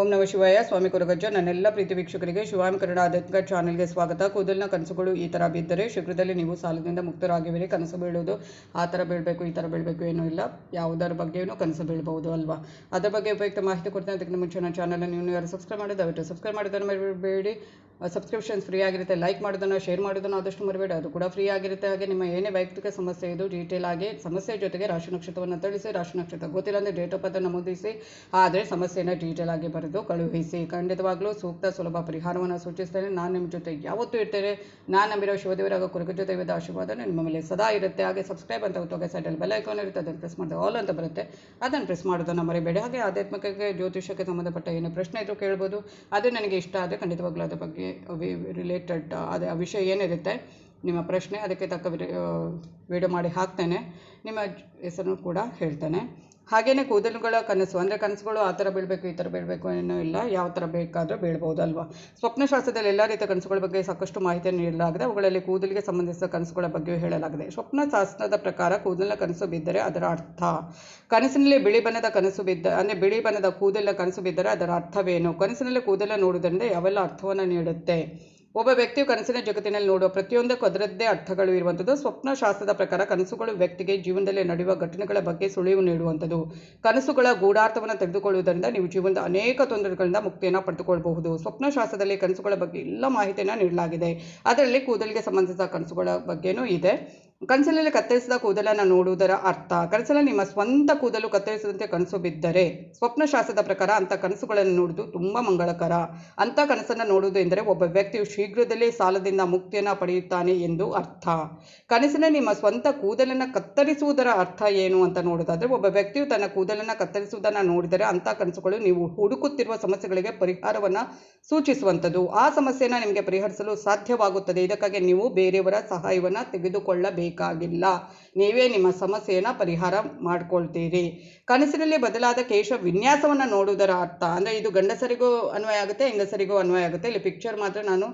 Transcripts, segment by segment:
ಓಂ ನಮ ಶಿವಾಯ. ಸ್ವಾಮಿ ಕೊರಗಜ್ಜ. ನನ್ನೆಲ್ಲ ಪ್ರೀತಿ ವೀಕ್ಷಕರಿಗೆ ಶಿವಾಮ್ ಕನ್ನಡ ಆಧ್ಯಾತ್ಮಿಕ ಚಾನೆಲ್ಗೆ ಸ್ವಾಗತ. ಕೂದಲಿನ ಕನಸುಗಳು ಈ ಥರ ಬಿದ್ದರೆ ಶೀಘ್ರದಲ್ಲಿ ನೀವು ಸಾಲದಿಂದ ಮುಕ್ತರಾಗಿವಿರಿ ಕನಸು ಬೀಳೋದು ಆ ಥರ ಬೀಳಬೇಕು, ಈ ಥರ ಬೀಳಬೇಕು ಏನೂ ಇಲ್ಲ. ಯಾವುದರ ಬಗ್ಗೆಯೂ ಕನಸು ಬೀಳಬಹುದು ಅಲ್ವಾ? ಅದರ ಬಗ್ಗೆ ಉಪಯುಕ್ತ ಮಾಹಿತಿ ಕೊಡ್ತೇನೆ. ಅದಕ್ಕಿಂತ ಮುಂಚೆ ನನ್ನ ಚಾನಲ್ ನೀವು ಯಾರು ಸಬ್ಸ್ಕ್ರೈಬ್ ಮಾಡಿ ದಯವಿಟ್ಟು ಸಬ್ಸ್ಕ್ರೈಬ್ ಮಾಡೋದನ್ನು ಮರಿಬೇಡಿ. ಸಬ್ಸ್ಕ್ರಿಪ್ಷನ್ಸ್ ಫ್ರೀ ಆಗಿರುತ್ತೆ. ಲೈಕ್ ಮಾಡೋದನ್ನು ಶೇರ್ ಮಾಡೋದನ್ನು ಆದಷ್ಟು ಮರಿಬೇಡಿ. ಅದು ಕೂಡ ಫ್ರೀ ಆಗಿರುತ್ತೆ. ಹಾಗೆ ನಿಮ್ಮ ಏನೇ ವೈಯಕ್ತಿಕ ಸಮಸ್ಯೆ ಇದು ಡೀಟೇಲ್ ಆಗಿ ಸಮಸ್ಯೆ ಜೊತೆಗೆ ರಾಶಿ ನಕ್ಷತ್ರವನ್ನು ತಿಳಿಸಿ ರಾಶಿ ನಕ್ಷತ್ರ ಗೊತ್ತಿಲ್ಲ ಅಂದರೆ ಡೇಟ್ ಆಫ್ ಬರ್ತ್ ನಮೂದಿಸಿ ಆದರೆ ಸಮಸ್ಯೆನ ಡೀಟೇಲ್ ಆಗಿ ಬರೆದು ಕಳುಹಿಸಿ. ಖಂಡಿತವಾಗ್ಲೂ ಸೂಕ್ತ ಸುಲಭ ಪರಿಹಾರವನ್ನು ಸೂಚಿಸ್ತೇನೆ. ನಾನು ನಿಮ್ಮ ಜೊತೆ ಯಾವತ್ತೂ ಇರ್ತೇನೆ ನಾನು ನಂಬಿರೋ ಶಿವದೇವರಾಗ ಕುರುಗ ಜೊತೆ ಇದ್ದ ಆಶೀರ್ವಾದ ನಿಮ್ಮ ಮೇಲೆ ಸದಾ ಇರುತ್ತೆ. ಹಾಗೆ ಸಬ್ಸ್ಕ್ರೈಬ್ ಅಂತ ಹೋಗಿ ಸೈಡಲ್ಲಿ ಬೆಲ್ ಐಕಾನ್ ಇರುತ್ತೆ. ಅದನ್ನು ಪ್ರೆಸ್ ಮಾಡಿದೆ ಆಲ್ ಅಂತ ಬರುತ್ತೆ. ಅದನ್ನು ಪ್ರೆಸ್ ಮಾಡೋದನ್ನು ಮರಿಬೇಡಿ. ಹಾಗೆ ಆಧ್ಯಾತ್ಮಿಕಕ್ಕೆ ಜ್ಯೋತಿಷಕ್ಕೆ ಸಂಬಂಧಪಟ್ಟ ಏನು ಪ್ರಶ್ನೆ ಇದ್ರೂ ಕೇಳ್ಬೋದು. ಅದು ನನಗೆ ಇಷ್ಟ. ಆದರೆ ಖಂಡಿತವಾಗ್ಲೂ ಅದ್ರ ಬಗ್ಗೆ ರಿಲೇಟೆಡ್ ಅದೇ, ಆ ವಿಷಯ ಏನಿರುತ್ತೆ, ನಿಮ್ಮ ಪ್ರಶ್ನೆ ಅದಕ್ಕೆ ತಕ್ಕ ವಿಡಿಯೋ ಮಾಡಿ ಹಾಕ್ತೇನೆ. ನಿಮ್ಮ ಹೆಸರನ್ನು ಕೂಡ ಹೇಳ್ತೇನೆ. ಹಾಗೆಯೇ ಕೂದಲುಗಳ ಕನಸು, ಅಂದರೆ ಕನಸುಗಳು ಆ ಥರ ಬೀಳಬೇಕು, ಈ ಥರ ಬೀಳಬೇಕು ಏನೂ ಇಲ್ಲ, ಯಾವ ಥರ ಬೇಕಾದರೂ ಬೀಳ್ಬೋದು ಅಲ್ವಾ ಸ್ವಪ್ನಶಾಸ್ತ್ರದಲ್ಲಿ ಎಲ್ಲ ರೀತಿಯ ಕನಸುಗಳ ಬಗ್ಗೆ ಸಾಕಷ್ಟು ಮಾಹಿತಿಯನ್ನು ನೀಡಲಾಗಿದೆ. ಅವುಗಳಲ್ಲಿ ಕೂದಲಿಗೆ ಸಂಬಂಧಿಸಿದ ಕನಸುಗಳ ಬಗ್ಗೆಯೂ ಹೇಳಲಾಗಿದೆ. ಸ್ವಪ್ನಶಾಸ್ತ್ರದ ಪ್ರಕಾರ ಕೂದಲಿನ ಕನಸು ಬಿದ್ದರೆ ಅದರ ಅರ್ಥ. ಕನಸಿನಲ್ಲಿ ಬಿಳಿ ಬಣ್ಣದ ಕನಸು ಬಿದ್ದ, ಅಂದರೆ ಬಿಳಿ ಬಣ್ಣದ ಕೂದಲಿನ ಕನಸು ಬಿದ್ದರೆ ಅದರ ಅರ್ಥವೇನು? ಕನಸಿನಲ್ಲಿ ಕೂದಲ ನೋಡುವುದರಿಂದ ಯಾವೆಲ್ಲ ಅರ್ಥವನ್ನು ನೀಡುತ್ತೆ? ಒಬ್ಬ ವ್ಯಕ್ತಿಯು ಕನಸಿನ ಜಗತ್ತಿನಲ್ಲಿ ನೋಡುವ ಪ್ರತಿಯೊಂದಕ್ಕೂ ಅದರದ್ದೇ ಅರ್ಥಗಳು ಇರುವಂಥದ್ದು. ಸ್ವಪ್ನಶಾಸ್ತ್ರದ ಪ್ರಕಾರ ಕನಸುಗಳು ವ್ಯಕ್ತಿಗೆ ಜೀವನದಲ್ಲಿ ನಡೆಯುವ ಘಟನೆಗಳ ಬಗ್ಗೆ ಸುಳಿವು ನೀಡುವಂಥದ್ದು. ಕನಸುಗಳ ಗೂಢಾರ್ಥವನ್ನು ತೆಗೆದುಕೊಳ್ಳುವುದರಿಂದ ನೀವು ಜೀವನದ ಅನೇಕ ತೊಂದರೆಗಳಿಂದ ಮುಕ್ತಿಯನ್ನು ಪಡೆದುಕೊಳ್ಳಬಹುದು ಸ್ವಪ್ನಶಾಸ್ತ್ರದಲ್ಲಿ ಕನಸುಗಳ ಬಗ್ಗೆ ಎಲ್ಲ ಮಾಹಿತಿಯನ್ನು ನೀಡಲಾಗಿದೆ. ಅದರಲ್ಲಿ ಕೂದಲಿಗೆ ಸಂಬಂಧಿಸಿದ ಕನಸುಗಳ ಬಗ್ಗೆನೂ ಇದೆ. ಕನಸಿನಲ್ಲಿ ಕತ್ತರಿಸಿದ ಕೂದಲನ್ನು ನೋಡುವುದರ ಅರ್ಥ. ಕನಸಲ್ಲಿ ನಿಮ್ಮ ಸ್ವಂತ ಕೂದಲು ಕತ್ತರಿಸದಂತೆ ಕನಸು ಬಿದ್ದರೆ ಸ್ವಪ್ನಶಾಸ್ತ್ರದ ಪ್ರಕಾರ ಅಂಥ ಕನಸುಗಳನ್ನು ನೋಡುವುದು ತುಂಬ ಮಂಗಳಕರ. ಅಂಥ ಕನಸನ್ನು ನೋಡುವುದು ಎಂದರೆ ಒಬ್ಬ ವ್ಯಕ್ತಿಯು ಶೀಘ್ರದಲ್ಲೇ ಸಾಲದಿಂದ ಮುಕ್ತಿಯನ್ನು ಪಡೆಯುತ್ತಾನೆ ಎಂದು ಅರ್ಥ. ಕನಸಿನ ನಿಮ್ಮ ಸ್ವಂತ ಕೂದಲನ್ನು ಕತ್ತರಿಸುವುದರ ಅರ್ಥ ಏನು ಅಂತ ನೋಡೋದಾದರೆ ಒಬ್ಬ ವ್ಯಕ್ತಿಯು ತನ್ನ ಕೂದಲನ್ನು ಕತ್ತರಿಸುವುದನ್ನು ನೋಡಿದರೆ ಅಂಥ ಕನಸುಗಳು ನೀವು ಹುಡುಕುತ್ತಿರುವ ಸಮಸ್ಯೆಗಳಿಗೆ ಪರಿಹಾರವನ್ನು ಸೂಚಿಸುವಂಥದ್ದು. ಆ ಸಮಸ್ಯೆಯನ್ನು ನಿಮಗೆ ಪರಿಹರಿಸಲು ಸಾಧ್ಯವಾಗುತ್ತದೆ. ಇದಕ್ಕಾಗಿ ನೀವು ಬೇರೆಯವರ ಸಹಾಯವನ್ನು ತೆಗೆದುಕೊಳ್ಳಬೇಕಾಗಿಲ್ಲ ನೀವೇ ನಿಮ್ಮ ಸಮಸ್ಯೆಯನ್ನು ಪರಿಹಾರ ಮಾಡ್ಕೊಳ್ತೀರಿ. ಕನಸಿನಲ್ಲಿ ಬದಲಾದ ಕೇಶ ವಿನ್ಯಾಸವನ್ನು ನೋಡುವುದರ ಅರ್ಥ. ಅಂದರೆ ಇದು ಗಂಡಸರಿಗೂ ಅನ್ವಯ ಆಗುತ್ತೆ, ಹೆಂಗಸರಿಗೂ ಅನ್ವಯ ಆಗುತ್ತೆ. ಇಲ್ಲಿ ಪಿಕ್ಚರ್ ಮಾತ್ರ ನಾನು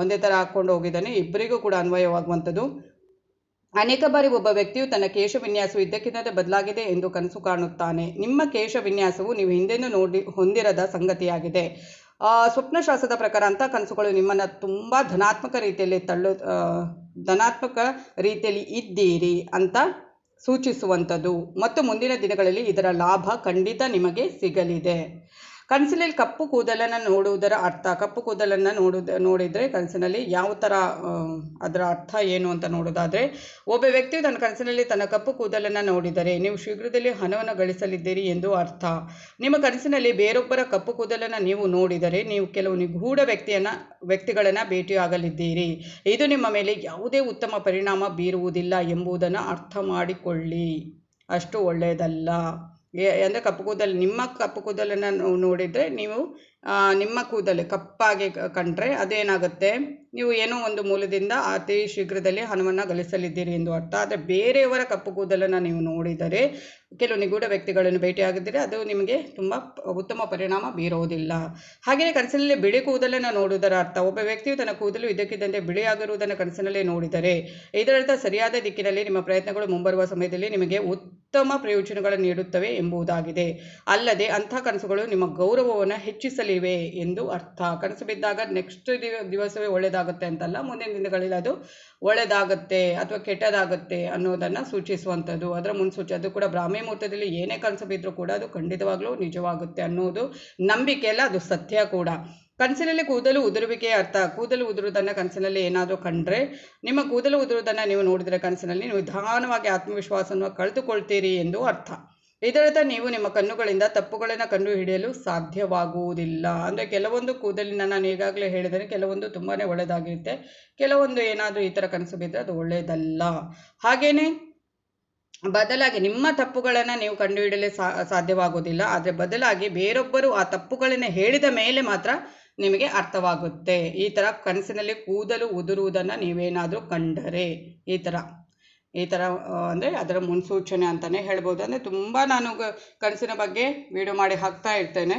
ಒಂದೇ ಥರ ಹಾಕ್ಕೊಂಡು ಹೋಗಿದ್ದೇನೆ. ಇಬ್ಬರಿಗೂ ಕೂಡ ಅನ್ವಯವಾಗುವಂಥದ್ದು. ಅನೇಕ ಬಾರಿ ಒಬ್ಬ ವ್ಯಕ್ತಿಯು ತನ್ನ ಕೇಶ ವಿನ್ಯಾಸವು ಇದ್ದಕ್ಕಿದ್ದಂತೆ ಬದಲಾಗಿದೆ ಎಂದು ಕನಸು ಕಾಣುತ್ತಾನೆ. ನಿಮ್ಮ ಕೇಶ ವಿನ್ಯಾಸವು ನೀವು ಹಿಂದೆಂದೂ ನೋಡಿ, ಹೊಂದಿರದ ಸಂಗತಿಯಾಗಿದೆ. ಸ್ವಪ್ನಶಾಸ್ತ್ರದ ಪ್ರಕಾರ ಅಂಥ ಕನಸುಗಳು ನಿಮ್ಮನ್ನು ತುಂಬ ಧನಾತ್ಮಕ ರೀತಿಯಲ್ಲಿ ತಳ್ಳು ಧನಾತ್ಮಕ ರೀತಿಯಲ್ಲಿ ಇದ್ದೀರಿ ಅಂತ ಸೂಚಿಸುವಂಥದ್ದು. ಮತ್ತು ಮುಂದಿನ ದಿನಗಳಲ್ಲಿ ಇದರ ಲಾಭ ಖಂಡಿತ ನಿಮಗೆ ಸಿಗಲಿದೆ. ಕನಸಿನಲ್ಲಿ ಕಪ್ಪು ಕೂದಲನ್ನು ನೋಡುವುದರ ಅರ್ಥ, ಕಪ್ಪು ಕೂದಲನ್ನು ನೋಡುದ, ನೋಡಿದರೆ ಕನಸಿನಲ್ಲಿ ಯಾವ ಥರ ಅದರ ಅರ್ಥ ಏನು ಅಂತ ನೋಡೋದಾದರೆ ಒಬ್ಬ ವ್ಯಕ್ತಿಯು ತನ್ನ ಕನಸಿನಲ್ಲಿ ತನ್ನ ಕಪ್ಪು ಕೂದಲನ್ನು ನೋಡಿದರೆ, ನೀವು ಶೀಘ್ರದಲ್ಲಿ ಹಣವನ್ನು ಗಳಿಸಲಿದ್ದೀರಿ ಎಂದು ಅರ್ಥ. ನಿಮ್ಮ ಕನಸಿನಲ್ಲಿ ಬೇರೊಬ್ಬರ ಕಪ್ಪು ಕೂದಲನ್ನು ನೀವು ನೋಡಿದರೆ, ನೀವು ಕೆಲವು ನಿಗೂಢ ವ್ಯಕ್ತಿಯನ್ನು, ವ್ಯಕ್ತಿಗಳನ್ನು ಭೇಟಿಯಾಗಲಿದ್ದೀರಿ. ಇದು ನಿಮ್ಮ ಮೇಲೆ ಯಾವುದೇ ಉತ್ತಮ ಪರಿಣಾಮ ಬೀರುವುದಿಲ್ಲ ಎಂಬುದನ್ನು ಅರ್ಥ ಮಾಡಿಕೊಳ್ಳಿ. ಅಷ್ಟು ಒಳ್ಳೆಯದಲ್ಲ. ಅಂದರೆ ಕಪ್ಪು ಕೂದಲು ನಿಮ್ಮ ಕಪ್ಪು ಕೂದಲನ್ನು ನೋಡಿದರೆ ನೀವು ನಿಮ್ಮ ಕೂದಲು ಕಪ್ಪಾಗಿ ಕಂಡ್ರೆ ಅದೇನಾಗುತ್ತೆ? ನೀವು ಏನೋ ಒಂದು ಮೂಲದಿಂದ ಅತಿ ಶೀಘ್ರದಲ್ಲಿ ಹಣವನ್ನು ಗಳಿಸಲಿದ್ದೀರಿ ಎಂದು ಅರ್ಥ. ಆದರೆ ಬೇರೆಯವರ ಕಪ್ಪು ಕೂದಲನ್ನು ನೀವು ನೋಡಿದರೆ ಕೆಲವು ನಿಗೂಢ ವ್ಯಕ್ತಿಗಳನ್ನು ಭೇಟಿಯಾಗಿದ್ದರೆ ಅದು ನಿಮಗೆ ತುಂಬ ಉತ್ತಮ ಪರಿಣಾಮ ಬೀರುವುದಿಲ್ಲ ಹಾಗೆಯೇ ಕನಸಿನಲ್ಲಿ ಬಿಳಿ ಕೂದಲನ್ನು ನೋಡುವುದರ ಅರ್ಥ, ಒಬ್ಬ ವ್ಯಕ್ತಿಯು ತನ್ನ ಕೂದಲು ಇದಕ್ಕಿದ್ದಂತೆ ಬಿಳಿಯಾಗಿರುವುದನ್ನು ಕನಸಿನಲ್ಲೇ ನೋಡಿದರೆ, ಇದರರ್ಥ ಸರಿಯಾದ ದಿಕ್ಕಿನಲ್ಲಿ ನಿಮ್ಮ ಪ್ರಯತ್ನಗಳು ಮುಂಬರುವ ಸಮಯದಲ್ಲಿ ನಿಮಗೆ ಉತ್ತಮ ಪ್ರಯೋಜನಗಳನ್ನು ನೀಡುತ್ತವೆ ಎಂಬುದಾಗಿದೆ. ಅಲ್ಲದೆ ಅಂಥ ಕನಸುಗಳು ನಿಮ್ಮ ಗೌರವವನ್ನು ಹೆಚ್ಚಿಸಲಿವೆ ಎಂದು ಅರ್ಥ. ಕನಸು ಬಿದ್ದಾಗ ನೆಕ್ಸ್ಟ್ ದಿವಸವೇ ಒಳ್ಳೆಯದಾಗುತ್ತೆ ಅಂತಲ್ಲ? ಮುಂದಿನ ದಿನಗಳಲ್ಲಿ ಅದು ಒಳ್ಳೆಯದಾಗುತ್ತೆ ಅಥವಾ ಕೆಟ್ಟದಾಗುತ್ತೆ ಅನ್ನೋದನ್ನು ಸೂಚಿಸುವಂಥದ್ದು. ಅದರ ಮುನ್ಸೂಚಿ, ಅದು ಕೂಡ ಬ್ರಾಹ್ಮಿ ಮುಹೂರ್ತದಲ್ಲಿ ಏನೇ ಕನಸು ಬಿದ್ದರೂ ಕೂಡ ಅದು ಖಂಡಿತವಾಗ್ಲೂ ನಿಜವಾಗುತ್ತೆ ಅನ್ನೋದು ನಂಬಿಕೆ ಅಲ್ಲ, ಅದು ಸತ್ಯ ಕೂಡ. ಕನಸಿನಲ್ಲಿ ಕೂದಲು ಉದುರುವಿಕೆ ಅರ್ಥ. ಕೂದಲು ಉದುರುವುದನ್ನು ಕನಸಿನಲ್ಲಿ ಏನಾದರೂ ಕಂಡ್ರೆ, ನಿಮ್ಮ ಕೂದಲು ಉದುರುವುದನ್ನು ನೀವು ನೋಡಿದರೆ ಕನಸಿನಲ್ಲಿ ನೀವು ನಿಧಾನವಾಗಿ ಆತ್ಮವಿಶ್ವಾಸವನ್ನು ಕಳೆದುಕೊಳ್ತೀರಿ ಎಂದು ಅರ್ಥ. ಇದರರ್ಥ ನೀವು ನಿಮ್ಮ ಕಣ್ಣುಗಳಿಂದ ತಪ್ಪುಗಳನ್ನು ಕಂಡು ಹಿಡಿಯಲು ಸಾಧ್ಯವಾಗುವುದಿಲ್ಲ. ಅಂದರೆ ಕೆಲವೊಂದು ಕೂದಲಿನ ನಾನು ಈಗಾಗಲೇ ಹೇಳಿದರೆ ಕೆಲವೊಂದು ತುಂಬಾ ಒಳ್ಳೆಯದಾಗಿರುತ್ತೆ. ಕೆಲವೊಂದು ಏನಾದರೂ ಈ ಥರ ಕನಸು ಬಿದ್ದರೆ ಅದು ಒಳ್ಳೆಯದಲ್ಲ. ಹಾಗೆಯೇ ಬದಲಾಗಿ ನಿಮ್ಮ ತಪ್ಪುಗಳನ್ನು ನೀವು ಕಂಡುಹಿಡಿಯಲು ಸಾಧ್ಯವಾಗುವುದಿಲ್ಲ. ಆದರೆ ಬದಲಾಗಿ ಬೇರೊಬ್ಬರು ಆ ತಪ್ಪುಗಳನ್ನು ಹೇಳಿದ ಮೇಲೆ ಮಾತ್ರ ನಿಮಗೆ ಅರ್ಥವಾಗುತ್ತೆ. ಈ ಥರ ಕನಸಿನಲ್ಲಿ ಕೂದಲು ಉದುರುವುದನ್ನು ನೀವೇನಾದರೂ ಕಂಡರೆ. ಈ ಥರ ಈ ಥರ ಅಂದರೆ ಅದರ ಮುನ್ಸೂಚನೆ ಅಂತಲೇ ಹೇಳ್ಬೋದು. ಅಂದರೆ ತುಂಬ ನಾನು ಕನಸಿನ ಬಗ್ಗೆ ವಿಡಿಯೋ ಮಾಡಿ ಹಾಕ್ತಾ ಇರ್ತೇನೆ.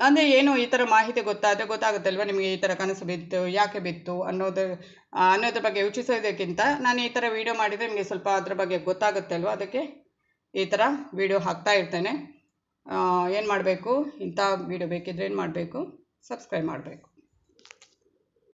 ಅಂದರೆ ಏನು ಈ ಥರ ಮಾಹಿತಿ ಗೊತ್ತಾದರೆ ಗೊತ್ತಾಗುತ್ತಲ್ವ ನಿಮಗೆ ಈ ಥರ ಕನಸು ಬಿತ್ತು, ಯಾಕೆ ಬಿತ್ತು ಅನ್ನೋದು ಅನ್ನೋದ್ರ ಬಗ್ಗೆ ಯೋಚಿಸೋದಕ್ಕಿಂತ ನಾನು ಈ ಥರ ವಿಡಿಯೋ ಮಾಡಿದರೆ ನಿಮಗೆ ಸ್ವಲ್ಪ ಅದ್ರ ಬಗ್ಗೆ ಗೊತ್ತಾಗುತ್ತಲ್ವ? ಅದಕ್ಕೆ ಈ ಥರ ವಿಡಿಯೋ ಹಾಕ್ತಾ ಇರ್ತೇನೆ. ಏನು ಮಾಡಬೇಕು? ಇಂಥ ವಿಡಿಯೋ ಬೇಕಿದ್ರೆ ಏನು ಮಾಡಬೇಕು? ಸಬ್ಸ್ಕ್ರೈಬ್ ಮಾಡಬೇಕು.